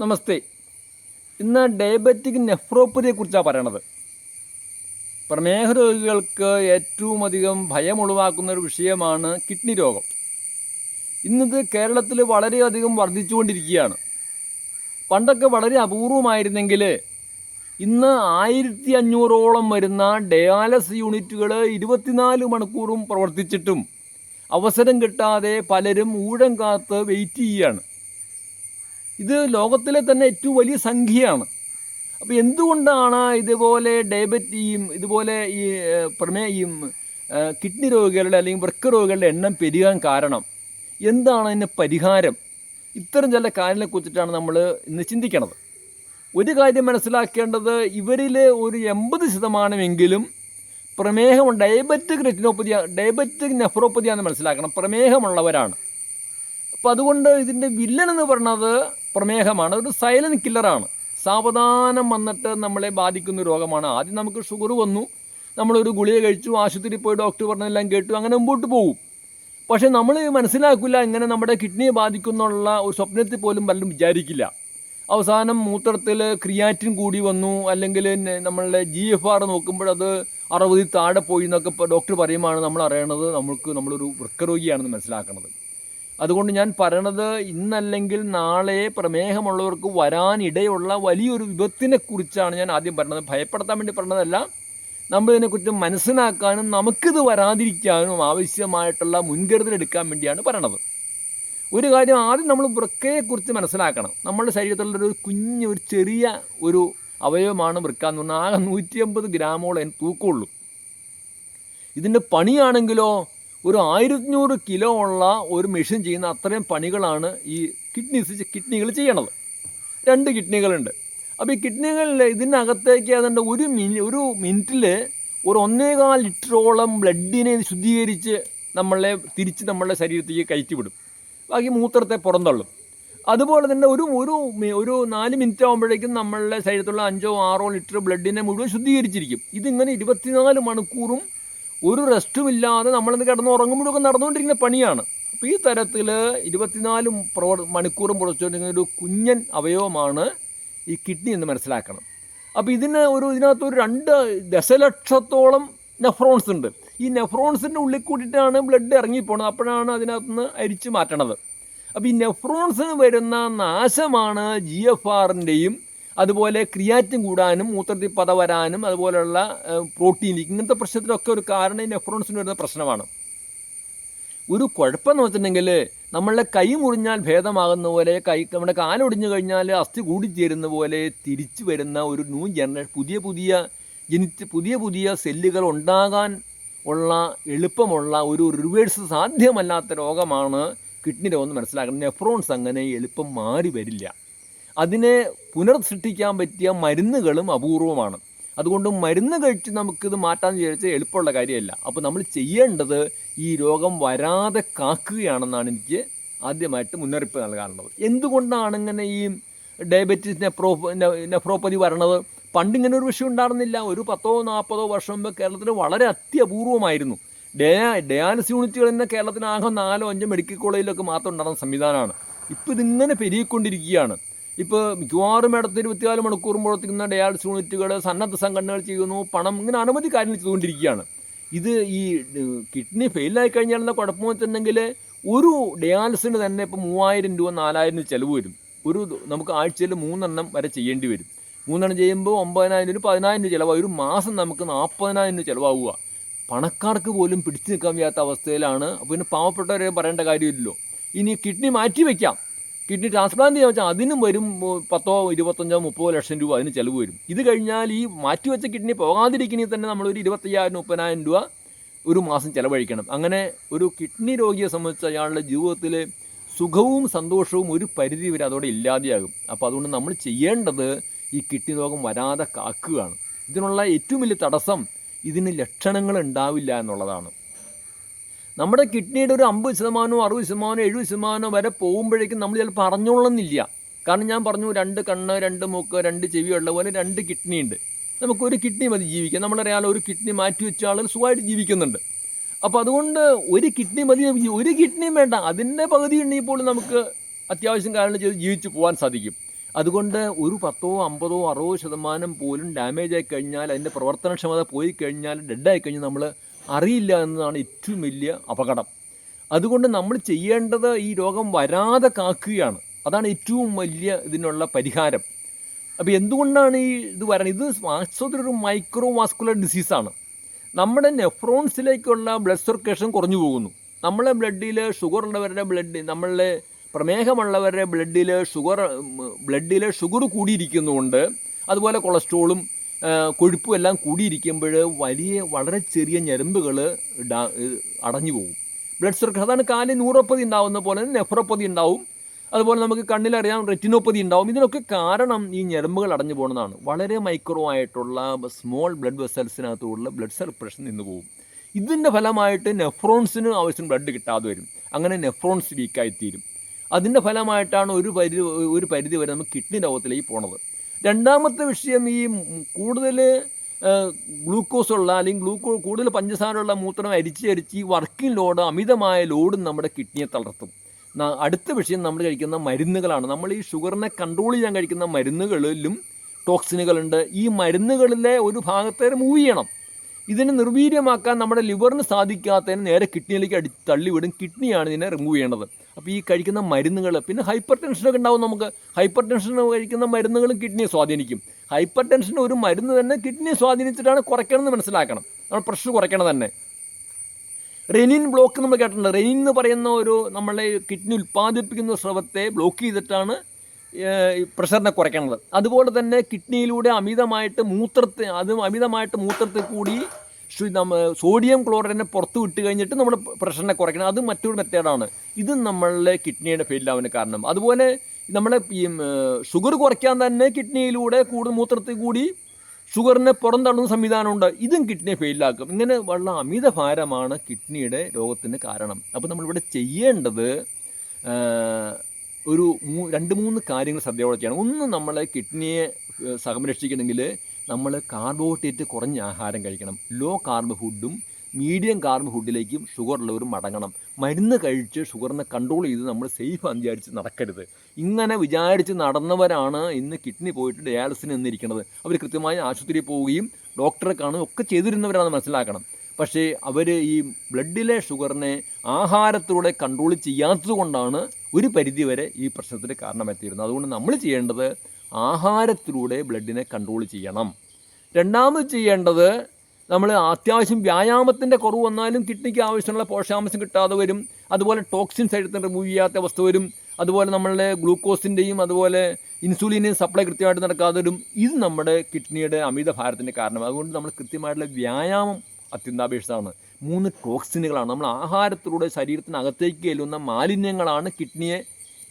നമസ്തേ. ഇന്ന് ഡയബറ്റിക് നെഫ്രോപ്പതിയെ കുറിച്ചാണ് പറയണത്. പ്രമേഹ രോഗികൾക്ക് ഏറ്റവും അധികം ഭയം ഒഴിവാക്കുന്ന ഒരു വിഷയമാണ് കിഡ്നി രോഗം. ഇന്നത് കേരളത്തിൽ വളരെയധികം വർദ്ധിച്ചുകൊണ്ടിരിക്കുകയാണ്. പണ്ടൊക്കെ വളരെ അപൂർവമായിരുന്നെങ്കിൽ ഇന്ന് ആയിരത്തി അഞ്ഞൂറോളം വരുന്ന ഡയാലസ് യൂണിറ്റുകൾ ഇരുപത്തിനാല് മണിക്കൂറും പ്രവർത്തിച്ചിട്ടും അവസരം കിട്ടാതെ പലരും ഊഴം കാത്ത് വെയിറ്റ് ചെയ്യുകയാണ്. ഇത് ലോകത്തിലെ തന്നെ ഏറ്റവും വലിയ സംഖ്യയാണ്. അപ്പോൾ എന്തുകൊണ്ടാണ് ഇതുപോലെ ഡയബറ്റിയും ഇതുപോലെ ഈ പ്രമേയും കിഡ്നി രോഗികളുടെ അല്ലെങ്കിൽ വൃക്ക രോഗികളുടെ എണ്ണം പെരുകാൻ കാരണം? എന്താണ് അതിന് പരിഹാരം? ഇത്തരം ചില കാര്യങ്ങളെക്കുറിച്ചിട്ടാണ് നമ്മൾ ഇന്ന് ചിന്തിക്കണത്. ഒരു കാര്യം മനസ്സിലാക്കേണ്ടത് ഇവരിൽ ഒരു എൺപത് ശതമാനമെങ്കിലും പ്രമേഹം ഡയബറ്റിക് റെറ്റിനോപ്പതി ഡയബറ്റിക് നെഫ്രോപ്പതിയാണെന്ന് മനസ്സിലാക്കണം. പ്രമേഹമുള്ളവരാണ്. അപ്പോൾ അതുകൊണ്ട് ഇതിന്റെ വില്ലൻ എന്ന് പറയുന്നത് പ്രമേഹമാണ്. ഒരു സൈലന്റ് കില്ലറാണ് സാവധാനം വന്നിട്ട് നമ്മളെ ബാധിക്കുന്ന രോഗമാണ്. ആദ്യം നമുക്ക് ഷുഗർ വന്നു. നമ്മളൊരു ഗുളിക കഴിച്ചു ആശുപത്രിയിൽ പോയി ഡോക്ടർ പറഞ്ഞെല്ലാം കേട്ടു അങ്ങനെ മുമ്പോട്ട് പോകും. പക്ഷേ നമ്മൾ മനസ്സിലാക്കില്ല ഇങ്ങനെ നമ്മുടെ കിഡ്നിയെ ബാധിക്കുന്നുള്ള ഒരു സ്വപ്നത്തിൽ പോലും പലരും വിചാരിക്കില്ല. അവസാനം മൂത്രത്തിൽ ക്രിയാറ്റിൻ കൂടി വന്നു. അല്ലെങ്കിൽ നമ്മളുടെ ജി എഫ് ആർ നോക്കുമ്പോഴത് അറുപതിൽ താഴെ പോയി എന്നൊക്കെ ഡോക്ടർ പറയുമ്പോഴാണ് നമ്മൾ അറിയണത് നമ്മൾക്ക് നമ്മളൊരു വൃക്കരോഗിയാണെന്ന് മനസ്സിലാക്കുന്നത് അതുകൊണ്ട് ഞാൻ പറയണത് ഇന്നല്ലെങ്കിൽ നാളെ പ്രമേഹമുള്ളവർക്ക് വരാനിടയുള്ള വലിയൊരു വിപത്തിനെ കുറിച്ചാണ് ഞാൻ ആദ്യം പറഞ്ഞത്. ഭയപ്പെടുത്താൻ വേണ്ടി പറഞ്ഞതല്ല നമ്മൾ ഇതിനെക്കുറിച്ച് മനസ്സിലാക്കാനും നമുക്കിത് വരാതിരിക്കാനും ആവശ്യമായിട്ടുള്ള മുൻകരുതൽ എടുക്കാൻ വേണ്ടിയാണ് പറയണത്. ഒരു കാര്യം ആദ്യം നമ്മൾ വൃക്കയെക്കുറിച്ച് മനസ്സിലാക്കണം. നമ്മുടെ ശരീരത്തിലുള്ള ഒരു കുഞ്ഞ് ഒരു ചെറിയ ഒരു അവയവമാണ് വൃക്ക എന്ന് പറഞ്ഞാൽ ആകെ നൂറ്റി അമ്പത് ഗ്രാമോളം തൂക്കമുള്ളൂ. ഇതിന്റെ പണിയാണെങ്കിലോ ഒരു ആയിരത്തിഞ്ഞൂറ് കിലോ ഉള്ള ഒരു മെഷീൻ ചെയ്യുന്ന അത്രയും പണികളാണ് ഈ കിഡ്നീസ് കിഡ്നികൾ ചെയ്യണത്. രണ്ട് കിഡ്നികളുണ്ട്. അപ്പോൾ ഈ കിഡ്നികളിൽ ഇതിനകത്തേക്ക് ഏതാണ്ട് ഒരു മിനി ഒരു മിനിറ്റിൽ ഒരു ഒന്നേകാൽ ലിറ്ററോളം ബ്ലഡിനെ ശുദ്ധീകരിച്ച് നമ്മളെ തിരിച്ച് നമ്മളുടെ ശരീരത്തേക്ക് കയറ്റി വിടും ബാക്കി മൂത്രത്തെ പുറന്തള്ളും. അതുപോലെ തന്നെ ഒരു ഒരു ഒരു നാല് മിനിറ്റ് ആകുമ്പോഴേക്കും നമ്മളുടെ ശരീരത്തുള്ള അഞ്ചോ ആറോ ലിറ്റർ ബ്ലഡിനെ മുഴുവൻ ശുദ്ധീകരിച്ചിരിക്കും. ഇതിങ്ങനെ ഇരുപത്തിനാല് മണിക്കൂറും ഒരു റെസ്റ്റും ഇല്ലാതെ നമ്മളിന്ന് കിടന്ന് ഉറങ്ങുമ്പോഴൊക്കെ നടന്നുകൊണ്ടിരിക്കുന്ന പണിയാണ്. അപ്പോൾ ഈ തരത്തിൽ ഇരുപത്തിനാല് പ്രവർ മണിക്കൂറും പുറച്ചുകൊണ്ടിരിക്കുന്ന ഒരു കുഞ്ഞൻ അവയവമാണ് ഈ കിഡ്നി എന്ന് മനസ്സിലാക്കണം. അപ്പോൾ ഇതിന് ഒരു ഇതിനകത്ത് ഒരു രണ്ട് ദശലക്ഷത്തോളം നെഫ്രോൺസ് ഉണ്ട്. ഈ നെഫ്രോൺസിന്റെ ഉള്ളിൽ കൂട്ടിയിട്ടാണ് ബ്ലഡ് ഇറങ്ങിപ്പോണത്. അപ്പോഴാണ് അതിനകത്തുനിന്ന് അരിച്ചു മാറ്റണത്. അപ്പോൾ ഈ നെഫ്രോൺസിന് വരുന്ന നാശമാണ് ജി എഫ് ആറിന്റെയും അതുപോലെ ക്രിയാറ്റിൻ കൂടാനും മൂത്രത്തിൽ പത വരാനും അതുപോലെയുള്ള പ്രോട്ടീൻ ഇങ്ങനത്തെ പ്രശ്നത്തിനൊക്കെ ഒരു കാരണം ഈ നെഫ്രോൺസിന് വരുന്ന പ്രശ്നമാണ്. ഒരു കുഴപ്പമെന്ന് വെച്ചിട്ടുണ്ടെങ്കിൽ നമ്മളുടെ കൈ മുറിഞ്ഞാൽ ഭേദമാകുന്ന പോലെ കൈ നമ്മുടെ കാലൊടിഞ്ഞു കഴിഞ്ഞാൽ അസ്ഥി കൂടിച്ചേരുന്ന പോലെ തിരിച്ചു വരുന്ന ഒരു ന്യൂ ജനറേഷൻ പുതിയ പുതിയ ജനിച്ച് പുതിയ പുതിയ സെല്ലുകൾ ഉണ്ടാകാൻ ഉള്ള എളുപ്പമുള്ള ഒരു റിവേഴ്സ് സാധ്യമല്ലാത്ത രോഗമാണ് കിഡ്നി രോഗം എന്ന് മനസ്സിലാക്കണം. നെഫ്രോൺസ് അങ്ങനെ എളുപ്പം മാറി വരില്ല. അതിനെ പുനർസൃഷ്ടിക്കാൻ പറ്റിയ മരുന്നുകളും അപൂർവമാണ്. അതുകൊണ്ട് മരുന്ന് കഴിച്ച് നമുക്കിത് മാറ്റാൻ വിചാരിച്ചാൽ എളുപ്പമുള്ള കാര്യമല്ല. അപ്പോൾ നമ്മൾ ചെയ്യേണ്ടത് ഈ രോഗം വരാതെ കാക്കുകയാണെന്നാണ് എനിക്ക് ആദ്യമായിട്ട് മുന്നറിയിപ്പ് നൽകാറുള്ളത് എന്തുകൊണ്ടാണ് ഇങ്ങനെ ഈ ഡയബറ്റീസ് നെഫ്രോ നെഫ്രോപ്പതി വരണത്? പണ്ട് ഇങ്ങനെ ഒരു വിഷയം ഉണ്ടായിരുന്നില്ല. ഒരു പത്തോ നാൽപ്പതോ വർഷം മുമ്പ് കേരളത്തിൽ വളരെ അത്യപൂർവമായിരുന്നു. ഡയാ ഡയാലിസ് യൂണിറ്റുകൾ തന്നെ കേരളത്തിന് ആകെ നാലോ അഞ്ചോ മെഡിക്കൽ കോളേജിലൊക്കെ മാത്രം ഉണ്ടാകുന്ന സംവിധാനമാണ്. ഇപ്പോൾ ഇതിങ്ങനെ പെരുകിക്കൊണ്ടിരിക്കുകയാണ്. ഇപ്പോൾ മിക്കവാറും ഇടത്ത് ഇരുപത്തിനാല് മണിക്കൂറും പ്രവർത്തിക്കുന്ന ഡയാലിസ് യൂണിറ്റുകൾ സന്നദ്ധ സംഘടനകൾ ചെയ്യുന്നു പണം ഇങ്ങനെ അനവധി കാര്യങ്ങൾ ചെയ്തുകൊണ്ടിരിക്കുകയാണ്. ഇത് ഈ കിഡ്നി ഫെയിലായി കഴിഞ്ഞാൽ എന്താ കുഴപ്പം വെച്ചിട്ടുണ്ടെങ്കിൽ ഒരു ഡയാലിസിന് തന്നെ ഇപ്പോൾ മൂവായിരം രൂപ നാലായിരം രൂപ ചിലവ് വരും. ഒരു നമുക്ക് ആഴ്ചയിൽ മൂന്നെണ്ണം വരെ ചെയ്യേണ്ടി വരും. മൂന്നെണ്ണം ചെയ്യുമ്പോൾ ഒമ്പതിനായിരം രൂപ പതിനായിരം രൂപ ചിലവായി ഒരു മാസം നമുക്ക് നാൽപ്പതിനായിരം രൂപ ചിലവാകുക. പണക്കാർക്ക് പോലും പിടിച്ചു നിൽക്കാൻ വയ്യാത്ത അവസ്ഥയിലാണ്. അപ്പോൾ പിന്നെ പാവപ്പെട്ടവരെ പറയേണ്ട കാര്യമില്ലല്ലോ. ഇനി കിഡ്നി മാറ്റി വയ്ക്കാം കിഡ്നി ട്രാൻസ്പ്ലാന്റ് ചെയ്യാൻ വെച്ചാൽ അതിനും വരും പത്തോ ഇരുപത്തഞ്ചോ മുപ്പതോ ലക്ഷം രൂപ അതിന് ചിലവ് വരും. ഇത് കഴിഞ്ഞാൽ ഈ മാറ്റിവെച്ച കിഡ്നി പോകാതിരിക്കണമെങ്കിൽ തന്നെ നമ്മളൊരു ഇരുപത്തയ്യായിരം മുപ്പതിനായിരം രൂപ ഒരു മാസം ചിലവഴിക്കണം. അങ്ങനെ ഒരു കിഡ്നി രോഗിയെ സംബന്ധിച്ച് അയാളുടെ ജീവിതത്തിൽ സുഖവും സന്തോഷവും ഒരു പരിധി വരെ അതോടെ ഇല്ലാതെയാകും. അപ്പോൾ അതുകൊണ്ട് നമ്മൾ ചെയ്യേണ്ടത് ഈ കിഡ്നി രോഗം വരാതെ കാക്കുകയാണ്. ഇതിനുള്ള ഏറ്റവും വലിയ തടസ്സം ഇതിന് ലക്ഷണങ്ങൾ ഉണ്ടാവില്ല എന്നുള്ളതാണ്. നമ്മുടെ കിഡ്നിയുടെ ഒരു അമ്പത് ശതമാനമോ അറുപത് ശതമാനമോ എഴുപത് ശതമാനമോ വരെ പോകുമ്പോഴേക്കും നമ്മൾ ചിലപ്പോൾ അറിഞ്ഞോളന്നില്ല കാരണം ഞാൻ പറഞ്ഞു രണ്ട് കണ്ണ് രണ്ട് മൂക്ക് രണ്ട് ചെവി ഉള്ള പോലെ രണ്ട് കിഡ്നി ഉണ്ട് നമുക്കൊരു കിഡ്നി മതി ജീവിക്കാം നമ്മളറിയാലോ ഒരു കിഡ്നി മാറ്റി വെച്ച ആളുകൾ സുഖമായിട്ട് ജീവിക്കുന്നുണ്ട്. അപ്പോൾ അതുകൊണ്ട് ഒരു കിഡ്നി മതി ഒരു കിഡ്നിയും വേണ്ട. അതിന്റെ പകുതി ഉണ്ടെങ്കിൽ പോലും നമുക്ക് അത്യാവശ്യം കാരണം ചെയ്ത് ജീവിച്ച് പോകാൻ സാധിക്കും. അതുകൊണ്ട് ഒരു പത്തോ അമ്പതോ അറുപതോ ശതമാനം പോലും ഡാമേജ് ആയി കഴിഞ്ഞാൽ അതിന്റെ പ്രവർത്തനക്ഷമത പോയി കഴിഞ്ഞാൽ ഡെഡായി കഴിഞ്ഞാൽ നമ്മൾ അറിയില്ല എന്നതാണ് ഏറ്റവും വലിയ അപകടം. അതുകൊണ്ട് നമ്മൾ ചെയ്യേണ്ടത് ഈ രോഗം വരാതെ കാക്കുകയാണ്. അതാണ് ഏറ്റവും വലിയ ഇതിനുള്ള പരിഹാരം. അപ്പോൾ എന്തുകൊണ്ടാണ് ഈ ഇത് വരണം ഇത് വാസ്തവത്തിൽ ഒരു മൈക്രോ വാസ്കുലർ ഡിസീസാണ്. നമ്മുടെ നെഫ്രോൺസിലേക്കുള്ള ബ്ലഡ് സർക്കുലേഷൻ കുറഞ്ഞു പോകുന്നു. നമ്മളെ ബ്ലഡിൽ ഷുഗർ ഉള്ളവരുടെ ബ്ലഡ് നമ്മളുടെ പ്രമേഹമുള്ളവരുടെ ബ്ലഡിൽ ഷുഗർ ബ്ലഡിൽ ഷുഗർ കൂടിയിരിക്കുന്നുകൊണ്ട് അതുപോലെ കൊളസ്ട്രോളും കൊഴുപ്പും എല്ലാം കൂടിയിരിക്കുമ്പോൾ വലിയ വളരെ ചെറിയ ഞരമ്പുകൾ അടഞ്ഞു പോകും. ബ്ലഡ് സർക്കുലേഷൻ അതാണ് കാലിൽ നൂറപ്പതി ഉണ്ടാവുന്ന പോലെ നെഫ്രോപ്പതി ഉണ്ടാവും. അതുപോലെ നമുക്ക് കണ്ണിലറിയാം റെറ്റിനോപ്പതി ഉണ്ടാവും. ഇതിനൊക്കെ കാരണം ഈ ഞരമ്പുകൾ അടഞ്ഞു പോകുന്നതാണ്. വളരെ മൈക്രോ ആയിട്ടുള്ള സ്മോൾ ബ്ലഡ് വെസൽസിനകത്തുള്ള ബ്ലഡ് സർക്കുലേഷൻ നിന്ന് പോകും. ഇതിന്റെ ഫലമായിട്ട് നെഫ്രോൺസിന് ആവശ്യം ബ്ലഡ് കിട്ടാതെ വരും. അങ്ങനെ നെഫ്രോൺസ് വീക്കായിത്തീരും അതിന്റെ ഫലമായിട്ടാണ് ഒരു പരിധി ഒരു പരിധി വരെ നമുക്ക് കിഡ്നി രോഗത്തിലേക്ക് പോണത്. രണ്ടാമത്തെ വിഷയം ഈ കൂടുതൽ ഗ്ലൂക്കോസ് ഉള്ള അല്ലെങ്കിൽ ഗ്ലൂക്കോ കൂടുതൽ പഞ്ചസാരയുള്ള മൂത്രം അരിച്ച് അരിച്ച് ഈ വർക്കിംഗ് ലോഡ് അമിതമായ ലോഡും നമ്മുടെ കിഡ്നിയെ തളർത്തും. അടുത്ത വിഷയം നമ്മൾ കഴിക്കുന്ന മരുന്നുകളാണ്. നമ്മൾ ഈ ഷുഗറിനെ കൺട്രോൾ ചെയ്യാൻ കഴിക്കുന്ന മരുന്നുകളിലും ടോക്സിനുകളുണ്ട്. ഈ മരുന്നുകളിലെ ഒരു ഭാഗത്തെ മൂവ് ചെയ്യണം. ഇതിനെ നിർവീര്യമാക്കാൻ നമ്മുടെ ലിവറിന് സാധിക്കാത്തതിന് നേരെ കിഡ്നിയിലേക്ക് അടി തള്ളിവിടും കിഡ്നിയാണ് ഇതിനെ റിമൂവ് ചെയ്യേണ്ടത്. അപ്പോൾ ഈ കഴിക്കുന്ന മരുന്നുകൾ പിന്നെ ഹൈപ്പർ ടെൻഷനൊക്കെ ഉണ്ടാവും നമുക്ക്. ഹൈപ്പർ ടെൻഷൻ കഴിക്കുന്ന മരുന്നുകളും കിഡ്നിയെ സ്വാധീനിക്കും. ഹൈപ്പർ ടെൻഷൻ ഒരു മരുന്ന് തന്നെ കിഡ്നിയെ സ്വാധീനിച്ചിട്ടാണ് കുറയ്ക്കണമെന്ന് മനസ്സിലാക്കണം. നമ്മൾ പ്രഷർ കുറയ്ക്കണം തന്നെ. റെനിൻ ബ്ലോക്ക് നമ്മൾ കേട്ടിട്ടുണ്ട്. റെനിൻ എന്ന് പറയുന്ന ഒരു നമ്മളെ കിഡ്നി ഉൽപ്പാദിപ്പിക്കുന്ന സ്രവത്തെ ബ്ലോക്ക് ചെയ്തിട്ടാണ് പ്രഷറിനെ കുറയ്ക്കുന്നത് അതുപോലെ തന്നെ കിഡ്നിയിലൂടെ അമിതമായിട്ട് മൂത്രത്തെ അത് അമിതമായിട്ട് മൂത്രത്തിൽ കൂടി സോഡിയം ക്ലോറൈഡിനെ പുറത്ത് വിട്ട് കഴിഞ്ഞിട്ട് നമ്മൾ പ്രഷറിനെ കുറയ്ക്കണം. അത് മറ്റൊരു മെത്തേഡാണ്. ഇത് നമ്മളുടെ കിഡ്നിയുടെ ഫെയിലാവിന് കാരണം. അതുപോലെ നമ്മളെ ഈ ഷുഗർ കുറയ്ക്കാൻ തന്നെ കിഡ്നിയിലൂടെ കൂടുതൽ മൂത്രത്തിൽ കൂടി ഷുഗറിനെ പുറന്തള്ളുന്ന സംവിധാനമുണ്ട്. ഇതും കിഡ്നിയെ ഫെയിലാക്കും ഇങ്ങനെ ഉള്ള അമിത ഭാരമാണ് കിഡ്നിയുടെ രോഗത്തിന് കാരണം. അപ്പോൾ നമ്മളിവിടെ ചെയ്യേണ്ടത് ഒരു രണ്ട് മൂന്ന് കാര്യങ്ങൾ ശ്രദ്ധയോടെ ചെയ്യണം ഒന്ന് നമ്മളെ കിഡ്നിയെ സംരക്ഷിക്കണമെങ്കിൽ നമ്മൾ കാർബോഹൈഡ്രേറ്റ് കുറഞ്ഞ ആഹാരം കഴിക്കണം. ലോ കാർബ് ഫുഡും മീഡിയം കാർബ് ഫുഡിലേക്കും ഷുഗർ ഉള്ളവർ മടങ്ങണം. മരുന്ന് കഴിച്ച് ഷുഗറിനെ കൺട്രോൾ ചെയ്ത് നമ്മൾ സേഫ് ആണെന്ന് വിചാരിച്ച് നടക്കരുത്. ഇങ്ങനെ വിചാരിച്ച് നടന്നവരാണ് ഇന്ന് കിഡ്നി പോയിട്ട് ഡയാലിസിന് എന്നിരിക്കുന്നത് അവർ കൃത്യമായി ആശുപത്രിയിൽ പോവുകയും ഡോക്ടറെ കാണുകയും ഒക്കെ ചെയ്തിരുന്നവരാണെന്ന് മനസ്സിലാക്കണം. പക്ഷേ അവർ ഈ ബ്ലഡിലെ ഷുഗറിനെ ആഹാരത്തിലൂടെ കൺട്രോൾ ചെയ്യാത്തത് കൊണ്ടാണ് ഒരു പരിധിവരെ ഈ പ്രശ്നത്തിന് കാരണമെത്തിയിരുന്നു. അതുകൊണ്ട് നമ്മൾ ചെയ്യേണ്ടത് ആഹാരത്തിലൂടെ ബ്ലഡിനെ കൺട്രോൾ ചെയ്യണം. രണ്ടാമത് ചെയ്യേണ്ടത് നമ്മൾ അത്യാവശ്യം വ്യായാമത്തിന്റെ കുറവ് വന്നാലും കിഡ്നിക്ക് ആവശ്യമുള്ള പോഷകാംശം കിട്ടാതെ വരും. അതുപോലെ ടോക്സിൻസ് എടുത്ത് റിമൂവ് ചെയ്യാത്ത അവസ്ഥ വരും. അതുപോലെ നമ്മളുടെ ഗ്ലൂക്കോസിന്റെയും അതുപോലെ ഇൻസുലിന്റെയും സപ്ലൈ കൃത്യമായിട്ട് നടക്കാതെ വരും. ഇത് നമ്മുടെ കിഡ്നിയുടെ അമിത ഭാരത്തിന്റെ കാരണം അതുകൊണ്ട് നമ്മൾ കൃത്യമായിട്ടുള്ള വ്യായാമം അത്യന്താപേക്ഷിതമാണ്. മൂന്ന് ടോക്സിനുകളാണ് നമ്മൾ ആഹാരത്തിലൂടെ ശരീരത്തിനകത്തേക്ക് എല്ലുന്ന മാലിന്യങ്ങളാണ് കിഡ്നിയെ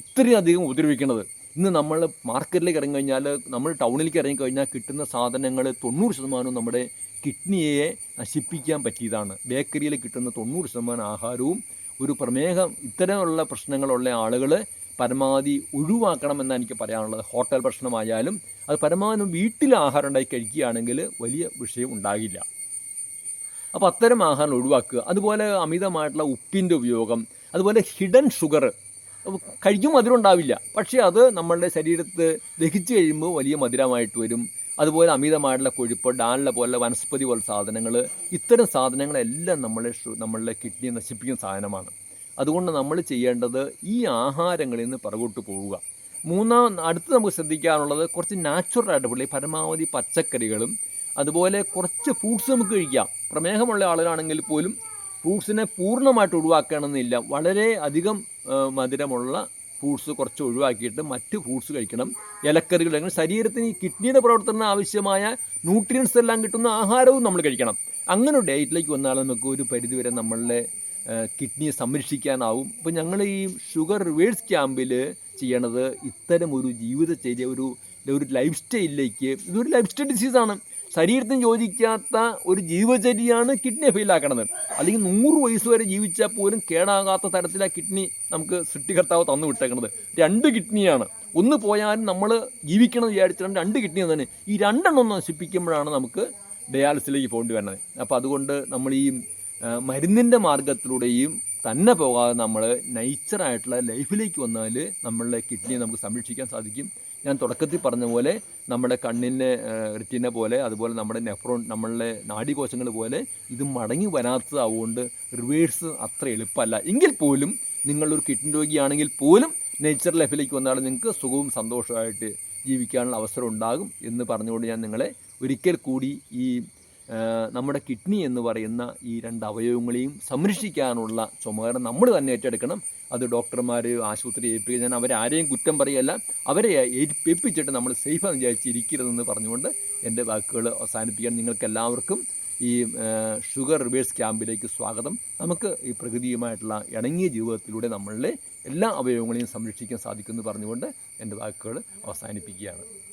ഇത്രയധികം ഉപദ്രവിക്കുന്നത്. ഇന്ന് നമ്മൾ മാർക്കറ്റിലേക്ക് ഇറങ്ങി കഴിഞ്ഞാൽ നമ്മൾ ടൗണിലേക്ക് ഇറങ്ങിക്കഴിഞ്ഞാൽ കിട്ടുന്ന സാധനങ്ങൾ തൊണ്ണൂറ് ശതമാനവും നമ്മുടെ കിഡ്നിയെ നശിപ്പിക്കാൻ പറ്റിയതാണ്. ബേക്കറിയിൽ കിട്ടുന്ന തൊണ്ണൂറ് ശതമാനം ആഹാരവും ഒരു പ്രമേഹം ഇത്തരമുള്ള പ്രശ്നങ്ങളുള്ള ആളുകൾ പരമാവധി ഒഴിവാക്കണമെന്നാണ് എനിക്ക് പറയാനുള്ളത്. ഹോട്ടൽ ഭക്ഷണമായാലും അത് പരമാവധി വീട്ടിൽ ആഹാരം ഉണ്ടാക്കി കഴിക്കുകയാണെങ്കിൽ വലിയ വിഷയം ഉണ്ടാകില്ല. അപ്പോൾ അത്തരം ആഹാരം ഒഴിവാക്കുക. അതുപോലെ അമിതമായിട്ടുള്ള ഉപ്പിന്റെ ഉപയോഗം അതുപോലെ ഹിഡൻ ഷുഗർ കഴിക്കും മധുരം ഉണ്ടാവില്ല. പക്ഷേ അത് നമ്മളുടെ ശരീരത്ത് ദഹിച്ചു കഴിയുമ്പോൾ വലിയ മധുരമായിട്ട് വരും. അതുപോലെ അമിതമായിട്ടുള്ള കൊഴുപ്പ് ഡാലിലെ പോലെ വനസ്പതി പോലെ സാധനങ്ങൾ ഇത്തരം സാധനങ്ങളെല്ലാം നമ്മളെ നമ്മളുടെ കിഡ്നി നശിപ്പിക്കുന്ന സാധനമാണ്. അതുകൊണ്ട് നമ്മൾ ചെയ്യേണ്ടത് ഈ ആഹാരങ്ങളിൽ നിന്ന് പുറകോട്ട് പോവുക. മൂന്നാം അടുത്ത് നമുക്ക് ശ്രദ്ധിക്കാനുള്ളത് കുറച്ച് നാച്ചുറൽ ആയിട്ട് പരമാവധി പച്ചക്കറികളും അതുപോലെ കുറച്ച് ഫ്രൂട്ട്സ് നമുക്ക് കഴിക്കാം. പ്രമേഹമുള്ള ആളുകളാണെങ്കിൽ പോലും ഫ്രൂട്ട്സിനെ പൂർണമായിട്ട് ഒഴിവാക്കണമെന്നില്ല. വളരെ അധികം മധുരമുള്ള ഫ്രൂട്ട്സ് കുറച്ച് ഒഴിവാക്കിയിട്ട് മറ്റ് ഫ്രൂട്ട്സ് കഴിക്കണം. ഇലക്കറികൾ അങ്ങനെ ശരീരത്തിന് ഈ കിഡ്നിയുടെ പ്രവർത്തനം ആവശ്യമായ ന്യൂട്രിയൻസ് എല്ലാം കിട്ടുന്ന ആഹാരവും നമ്മൾ കഴിക്കണം. അങ്ങനെ ഡയറ്റിലേക്ക് വന്നാൽ നമുക്ക് ഒരു പരിധിവരെ നമ്മളുടെ കിഡ്നിയെ സംരക്ഷിക്കാനാവും. ഇപ്പോൾ ഞങ്ങൾ ഈ ഷുഗർ റിവേഴ്സ് ക്യാമ്പിൽ ചെയ്യണത് ഇത്തരം ഒരു ജീവിതചര്യ ഒരു ഒരു ലൈഫ് സ്റ്റൈലിലേക്ക് ഇതൊരു ലൈഫ് സ്റ്റൈൽ ഡിസീസാണ് ശരീരത്തിന് യോജിക്കാത്ത ഒരു ജീവചര്യയാണ് കിഡ്നിയെ ഫെയിലാക്കണത് അല്ലെങ്കിൽ നൂറ് വയസ്സ് വരെ ജീവിച്ചാൽ പോലും കേടാകാത്ത തരത്തിലാണ് കിഡ്നി നമുക്ക് സൃഷ്ടികർത്താവ് തന്നു വിട്ടേക്കുന്നത് രണ്ട് കിഡ്നിയാണ് ഒന്ന് പോയാലും നമ്മൾ ജീവിക്കണം വിചാരിച്ചിട്ടുണ്ട് വിചാരിച്ചിട്ട് രണ്ട് കിഡ്നി തന്നെ. ഈ രണ്ടെണ്ണം നശിപ്പിക്കുമ്പോഴാണ് നമുക്ക് ഡയാലിസിലേക്ക് പോകേണ്ടി വരുന്നത്. അപ്പോൾ അതുകൊണ്ട് നമ്മൾ ഈ മരുന്നിന്റെ മാർഗത്തിലൂടെയും തന്നെ പോകാതെ നമ്മൾ നൈച്ചറായിട്ടുള്ള ലൈഫിലേക്ക് വന്നാൽ നമ്മളുടെ കിഡ്നിയെ നമുക്ക് സംരക്ഷിക്കാൻ സാധിക്കും. ഞാൻ തുടക്കത്തിൽ പറഞ്ഞ പോലെ നമ്മുടെ കണ്ണിന്റെ റിറ്റിനെ പോലെ അതുപോലെ നമ്മുടെ നെഫ്രോൺ നമ്മളുടെ നാഡീകോശങ്ങൾ പോലെ ഇത് മടങ്ങി വരാത്തതാവുകൊണ്ട് റിവേഴ്സ് അത്ര എളുപ്പമല്ല. എങ്കിൽ പോലും നിങ്ങളൊരു കിഡ്നി രോഗിയാണെങ്കിൽ പോലും നേച്ചർ ലൈഫിലേക്ക് വന്നാൽ നിങ്ങൾക്ക് സുഖവും സന്തോഷമായിട്ട് ജീവിക്കാനുള്ള അവസരം ഉണ്ടാകും എന്ന് പറഞ്ഞുകൊണ്ട് ഞാൻ നിങ്ങളെ ഒരിക്കൽ കൂടി ഈ നമ്മുടെ കിഡ്നി എന്ന് പറയുന്ന ഈ രണ്ട് അവയവങ്ങളെയും സംരക്ഷിക്കാനുള്ള ചുമതല നമ്മൾ തന്നെ ഏറ്റെടുക്കണം. അത് ഡോക്ടർമാർ ആശുപത്രി ഏൽപ്പിക്കുക. ഞാൻ അവരാരെയും കുറ്റം പറയല്ല അവരെ ഏൽപ്പി- ഏൽപ്പിച്ചിട്ട് നമ്മൾ സേഫാന്ന് വിചാരിച്ചിരിക്കരുതെന്ന് പറഞ്ഞുകൊണ്ട് എന്റെ വാക്കുകൾ അവസാനിപ്പിക്കാൻ നിങ്ങൾക്കെല്ലാവർക്കും ഈ ഷുഗർ റിവേഴ്സ് ക്യാമ്പിലേക്ക് സ്വാഗതം. നമുക്ക് ഈ പ്രകൃതിയുമായിട്ടുള്ള ഇണങ്ങിയ ജീവിതത്തിലൂടെ നമ്മളുടെ എല്ലാ അവയവങ്ങളെയും സംരക്ഷിക്കാൻ സാധിക്കുമെന്ന് പറഞ്ഞുകൊണ്ട് എന്റെ വാക്കുകൾ അവസാനിപ്പിക്കുകയാണ്.